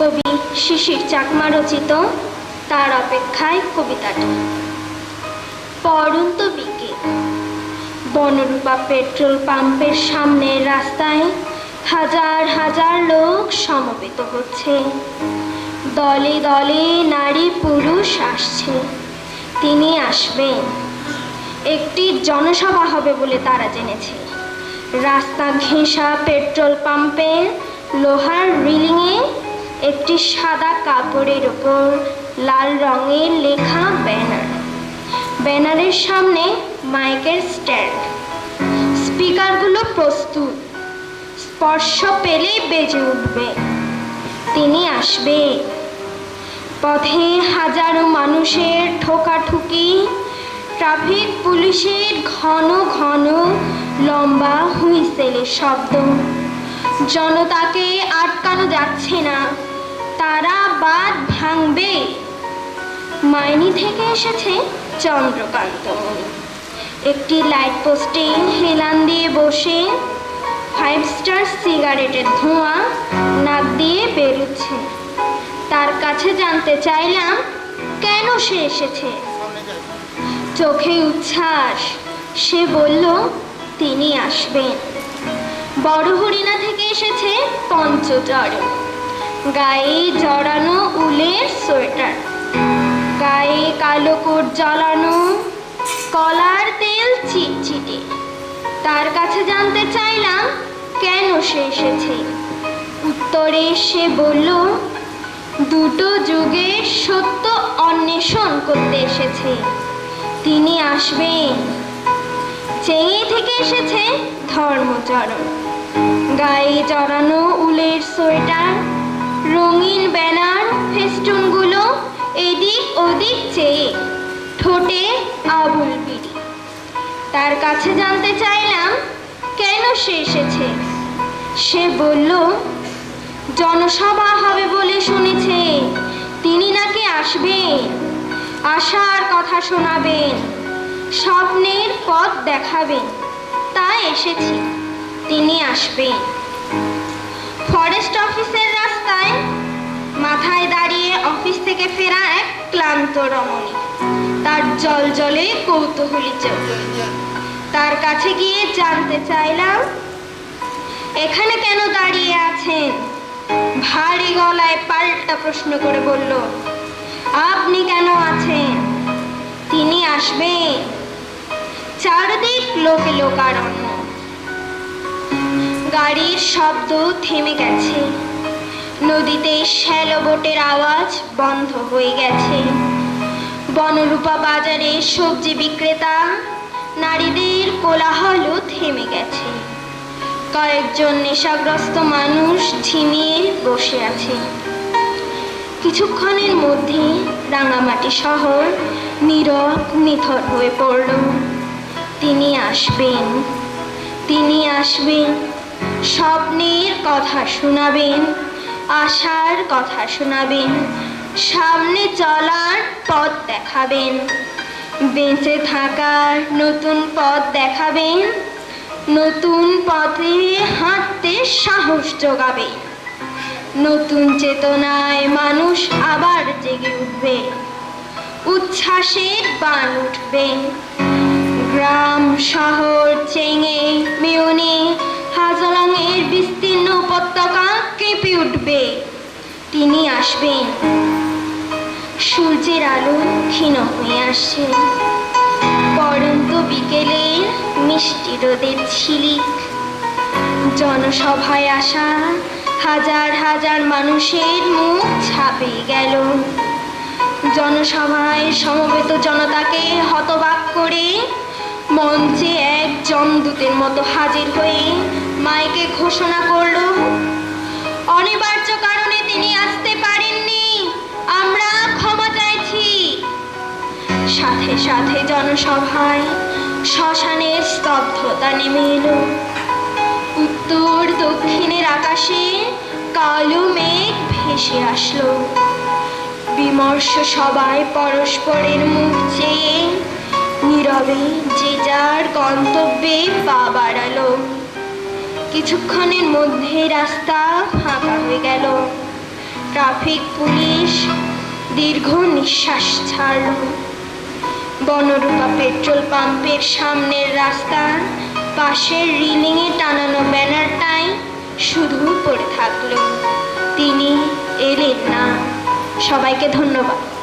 কবি শিশির চাকমা রচিত, তার অপেক্ষায় কবিতাটি। পরন্ত বিকেল বনরূপা পেট্রোল পাম্পের সামনে রাস্তায় হাজার হাজার লোক সমবেত হচ্ছে। দলে দলে নারী পুরুষ আসছে। তিনি আসবেন। একটি জনসভা হবে বলে তারা জেনেছে। রাস্তা ঘেঁষা পেট্রোল পাম্পের লোহার রিলিংয়ে সাদা কাপড়ের ওপর লাল রঙের লেখা ব্যানার। ব্যানারের সামনে মাইকের স্ট্যান্ড। স্পিকারগুলো প্রস্তুত। স্পর্শ পেলে বেজে উঠবে। তিনি আসবে। পথে হাজারো মানুষের ঠোকাঠুকি, ট্রাফিক পুলিশের ঘন ঘন লম্বা হুইসেলের শব্দ। জনতাকে আটকানো যাচ্ছে না। মাইনি থেকে এসেছে চন্দ্রকান্ত। একটি লাইট পোস্টে হেলান দিয়ে বসে ফাইভ স্টার সিগারেটের ধোঁয়া নাক দিয়ে বেরোচ্ছে। তার কাছে জানতে চাইলাম, কেন সে এসেছে? চোখে উচ্ছ্বাস। সে বলল, তিনি আসবেন। বড় হরিণা থেকে এসেছে পঞ্চচরণ গায়ে জড়ানো উলের সোয়েটার। গায়ে কালো কোট জ্বালানো, কলার তেল চিটচিটে তার কাছে জানতে চাইলাম, কেন সে এসেছে? উত্তরে সে বলল, দুটো যুগে সত্য অন্বেষণ করতে এসেছে। তিনি আসবেন। চেঙে থেকে এসেছে ধর্মচরণ। গায়ে জড়ানো উলের সোয়েটার তার কাছে জানতে চাইলাম, কেন সে এসেছে? সে বলল, জনসভা হবে বলে শুনেছে। তিনি নাকি আসবেন। আসার কথা শোনাবেন। স্বপ্নের পথ দেখাবেন। তাই এসেছি। তিনি আসবেন। ফরেস্ট অফিসের রাস্তায় মাথায় দাঁড়িয়ে অফিস থেকে ফেরা এক ক্লান্ত রমণী। তার জল জলে কৌতূহলী চোখ। তার কাছে গিয়ে জানতে চাইলাম, এখানে কেন দাঁড়িয়ে আছেন? ভারী গলায় পাল্টা প্রশ্ন করে বলল, আপনি কেন আছেন? তিনি আসবেন। চারদিক লোকে লোকারণ্য। গাড়ির শব্দ থেমে গেছে। নদীতে শ্যালো বোটের আওয়াজ বন্ধ হয়ে গেছে। বনরূপা বাজারে সবজি বিক্রেতা। নারীদের কোলাহলও থেমে গেছে। কয়েকজন নেশাগ্রস্ত মানুষ ঝিমিয়ে বসে আছে। কিছুক্ষণের মধ্যে রাঙামাটি শহর নীরব নিথর হয়ে পড়ল। তিনি আসবেন তিনি আসবেন, স্বপ্নের কথা শোনাবেন, আশার কথা শোনাবেন সামনে চলার পথ দেখাবেন। বেঁচে থাকার নতুন পথ দেখাবেন। নতুন পথে হাঁটতে সাহস যোগাবে নতুন চেতনায় মানুষ আবার জেগে উঠবে। উচ্ছ্বাসের বান উঠবে। গ্রাম, শহর চেঙে মেয়নে হাজলংয়ের বিস্তীর্ণ উপত্যকা কেঁপে উঠবে। তিনি আসবেন। সূর্যের আলো ক্ষীণ হয়ে আসছে পরন্ত বিকেলের মিষ্টি রোদের ঝিলিক। জনসভায় আসা হাজার হাজার মানুষের মুখ ছাপিয়ে গেল। জনসভায় সমবেত জনতাকে হতবাক করে মঞ্চে এক জমদূতের মতো হাজির হয়ে মাইকে ঘোষণা করল, অনিবার্য কারণে সাথে সাথে জনসভায় শ্মশানের স্তব্ধতা নেমে এলো উত্তর দক্ষিণের আকাশে কালো মেঘ ভেসে আসলো। বিমর্ষ সবাই পরস্পরের মুখ চেয়ে নীরবে যে যার গন্তব্যে পা বাড়ালো। কিছুক্ষণের মধ্যে রাস্তা ফাঁকা হয়ে গেল। ট্রাফিক পুলিশ দীর্ঘ নিঃশ্বাস ছাড়ল। বনরূপা পেট্রোল পাম্পের সামনের রাস্তার পাশের রিলিংয়ে টানানো ব্যানারটাই শুধু পড়ে থাকল। তিনি এলেন না। সবাইকে ধন্যবাদ।